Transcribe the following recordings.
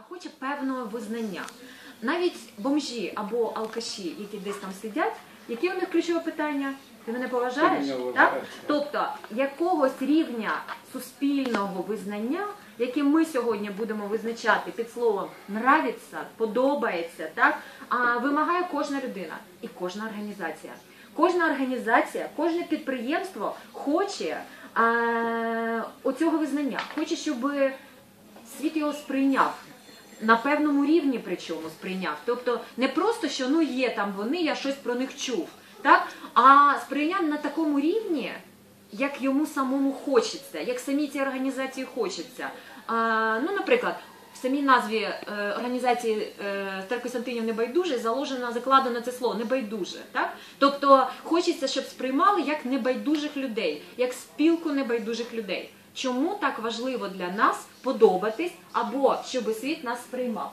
а хоче певного визнання. Навіть бомжі або алкаші, які десь там сидять, яке у них ключове питання? Ти мене поважаєш? Ти мене так? Тобто якогось рівня суспільного визнання, яке ми сьогодні будемо визначати під словом нравиться, подобається, так? А вимагає кожна людина і кожна організація. Кожна організація, кожне підприємство хоче а, оцього визнання, хоче, щоб світ його сприйняв. На певному рівні причому сприйняв. Тобто не просто, що ну є там вони, я щось про них чув, так? а сприйняв на такому рівні, як йому самому хочеться, як самій цій організації хочеться. А, ну, наприклад, в самій назві е, організації е, Стар Небайдуже заложено, закладено це слово небайдуже. Так? Тобто хочеться, щоб сприймали як небайдужих людей, як спілку небайдужих людей. Чому так важливо для нас подобатись або щоб світ нас сприймав?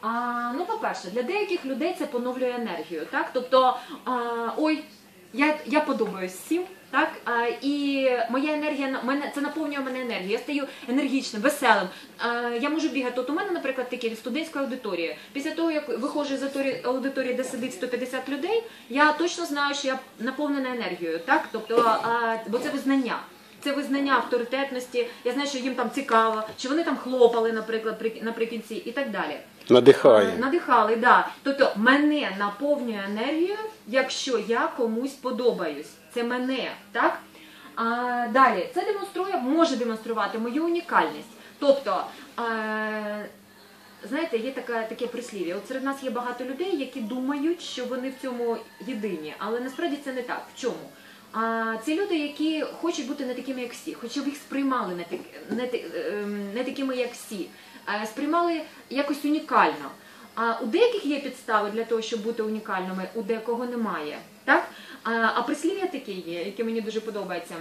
А, ну, по-перше, для деяких людей це поновлює енергію. Так? Тобто, а, ой, я, я подобаюсь всім, так? А, і моя енергія мене це наповнює мене енергією. Я стаю енергічним, веселим. А, я можу бігати. От у мене, наприклад, такі студентська аудиторія. Після того, як виходжу з аудиторії- аудиторії, де сидить 150 людей, я точно знаю, що я наповнена енергією. Так? Тобто, а, бо це визнання. Це визнання авторитетності. Я знаю, що їм там цікаво, що вони там хлопали, наприклад, при- наприкінці, і так далі. Надихає. Надихали, да. Тобто мене наповнює енергією, якщо я комусь подобаюсь. Це мене, так? А, далі, це демонструє, може демонструвати мою унікальність. Тобто, е, знаєте, є така, таке прислів'я. От серед нас є багато людей, які думають, що вони в цьому єдині, але насправді це не так. В чому? А це люди, які хочуть бути не такими, як всі, хочуть, щоб їх сприймали не, так, не, ем, не такими, як всі, сприймали якось унікально. А у деяких є підстави для того, щоб бути унікальними, у декого немає. Так? А, а прислів'я таке є, яке мені дуже подобається.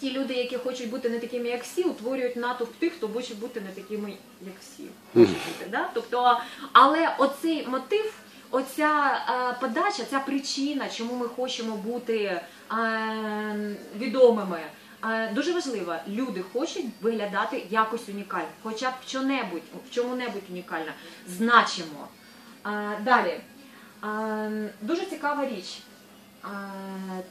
Ті люди, які хочуть бути не такими, як всі, утворюють натовп тих, хто хоче бути не такими, як всі. Хочуть бути, да? тобто, але оцей мотив, оця е, подача, ця причина, чому ми хочемо бути е, відомими, е, дуже важлива. Люди хочуть виглядати якось унікально, хоча б в чому-небудь, унікально. Значимо. Далі. Дуже цікава річ.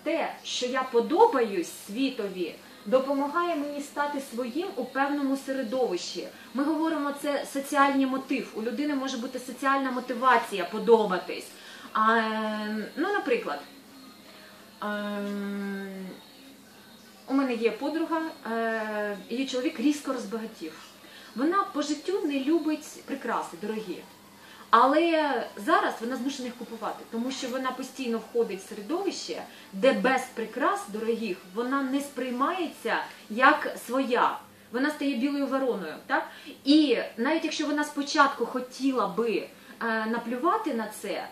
Те, що я подобаюсь світові, допомагає мені стати своїм у певному середовищі. Ми говоримо, це соціальний мотив. У людини може бути соціальна мотивація подобатись. А, е, ну, наприклад, ем, у мене є подруга, е, її чоловік різко розбагатів. Вона по життю не любить прикраси дорогі. Але зараз вона змушена їх купувати, тому що вона постійно входить в середовище, де без прикрас дорогих вона не сприймається як своя. Вона стає білою вороною. Так? І навіть якщо вона спочатку хотіла би е, наплювати на це,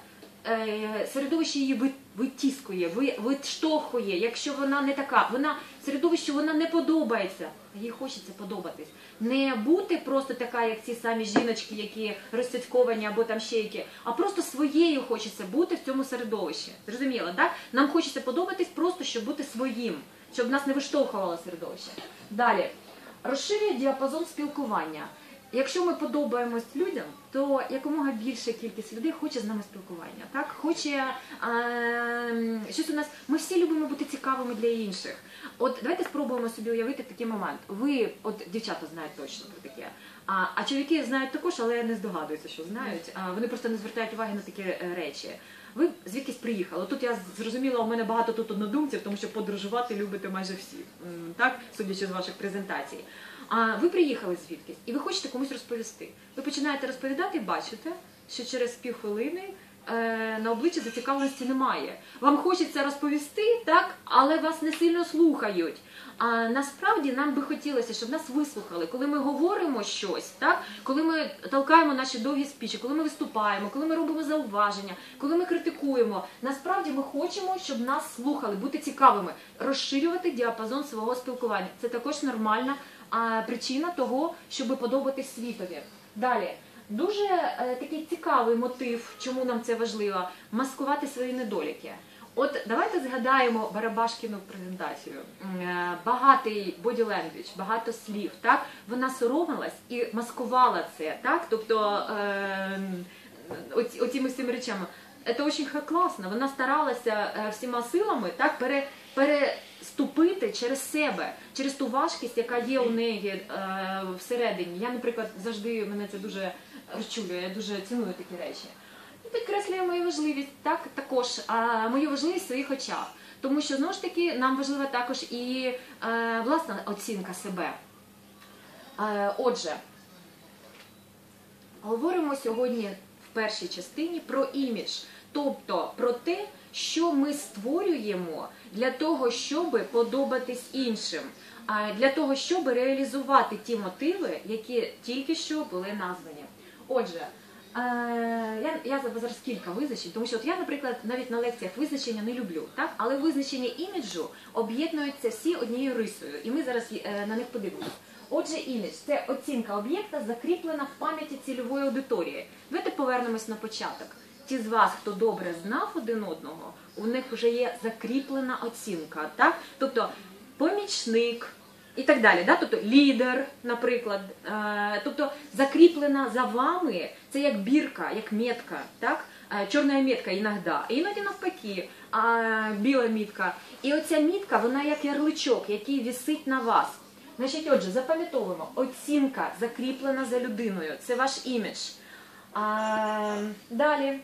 е, середовище її витіскує, ви- відштовхує, якщо вона не така, вона середовищу вона не подобається, а їй хочеться подобатись. Не бути просто така, як ці самі жіночки, які розцяцьковані або там ще які, а просто своєю хочеться бути в цьому середовищі. Зрозуміло, так? Нам хочеться подобатись просто, щоб бути своїм, щоб нас не виштовхувало середовище. Далі. Розширює діапазон спілкування. Якщо ми подобаємось людям, то якомога більша кількість людей хоче з нами спілкування. Так? Хоче е, щось у нас. Ми всі любимо бути цікавими для інших. От давайте спробуємо собі уявити такий момент. Ви, от дівчата знають точно про таке. А, а чоловіки знають також, але не здогадуються, що знають. А вони просто не звертають уваги на такі е, речі. Ви звідкись приїхали? Тут я зрозуміла, у мене багато тут однодумців, тому що подорожувати любите майже всі, так, судячи з ваших презентацій. А ви приїхали звідкись, і ви хочете комусь розповісти. Ви починаєте розповідати і бачите, що через півхвилини е, на обличчі зацікавленості немає. Вам хочеться розповісти, так, але вас не сильно слухають. А насправді нам би хотілося, щоб нас вислухали, коли ми говоримо щось, так, коли ми толкаємо наші довгі спічі, коли ми виступаємо, коли ми робимо зауваження, коли ми критикуємо. Насправді ми хочемо, щоб нас слухали, бути цікавими, розширювати діапазон свого спілкування. Це також нормальна а, причина того, щоб подобатись світові. Далі. Дуже е, такий цікавий мотив, чому нам це важливо, маскувати свої недоліки. От давайте згадаємо Барабашкіну презентацію. Е, Багатий language, багато слів. Так вона соромилась і маскувала це. Так, тобто е, оці, оціми всіми речами. Це дуже класно. Вона старалася е, всіма силами так пере, переступити через себе, через ту важкість, яка є у неї е, всередині. Я, наприклад, завжди мене це дуже розчулює, я дуже ціную такі речі. Підкреслює мою важливість, так також мою важливість в своїх очах. Тому що знову ж таки нам важлива також і е, власна оцінка себе. Е, отже, говоримо сьогодні в першій частині про імідж, тобто про те, що ми створюємо для того, щоб подобатись іншим, для того, щоб реалізувати ті мотиви, які тільки що були названі. Отже, Е, я, зараз кілька визначень, тому що от я, наприклад, навіть на лекціях визначення не люблю, так? але визначення іміджу об'єднуються всі однією рисою, і ми зараз е, на них подивимося. Отже, імідж це оцінка об'єкта, закріплена в пам'яті цільової аудиторії. Давайте повернемось на початок. Ті з вас, хто добре знав один одного, у них вже є закріплена оцінка, так? Тобто помічник, і так далі. Да? Тобто лідер, наприклад, е, тобто закріплена за вами, це як бірка, як метка, так? Е, Чорна метка іноді, іноді навпаки, а біла мітка. І оця мітка, вона як ярличок, який вісить на вас. Значить, отже, запам'ятовуємо, оцінка закріплена за людиною, це ваш імідж. А, далі.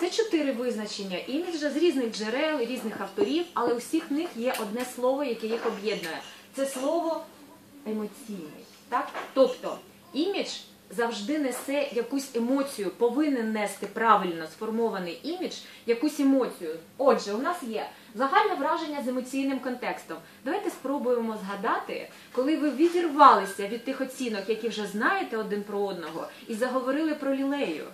Це чотири визначення іміджа з різних джерел, різних авторів, але у всіх них є одне слово, яке їх об'єднує. Це слово емоційний. Так? Тобто імідж завжди несе якусь емоцію, повинен нести правильно сформований імідж, якусь емоцію. Отже, у нас є загальне враження з емоційним контекстом. Давайте спробуємо згадати, коли ви відірвалися від тих оцінок, які вже знаєте один про одного, і заговорили про лілею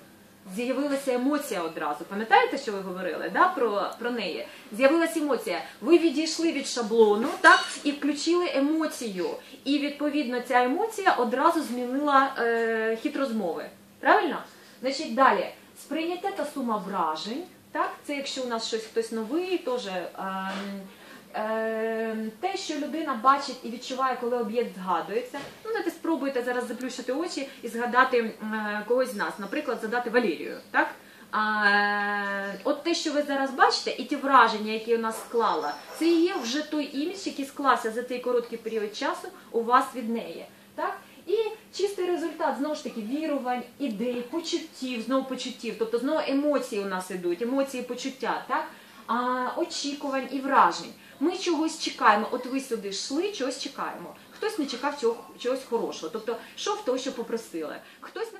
з'явилася емоція одразу. Пам'ятаєте, що ви говорили да, про, про неї? З'явилася емоція. Ви відійшли від шаблону так, і включили емоцію. І відповідно ця емоція одразу змінила е, хід розмови. Правильно? Значить, далі. Сприйняття та сума вражень. Так? Це якщо у нас щось хтось новий, теж. Е, е, те, що людина бачить і відчуває, коли об'єкт згадується. Ну, знаєте, спробуйте зараз заплющити очі і згадати е, когось з нас, наприклад, задати Валерію. Так? Е, от те, що ви зараз бачите, і ті враження, які у нас склала, це є вже той імідж, який склався за цей короткий період часу у вас від неї. Так? І чистий результат знову ж таки вірувань, ідей, почуттів, знову почуттів, тобто знову емоції у нас ідуть, емоції, почуття, так? А, очікувань і вражень. Ми чогось чекаємо. От ви сюди йшли, чогось чекаємо. Хтось не чекав чого, чогось хорошого, тобто йшов того, що попросили. Хтось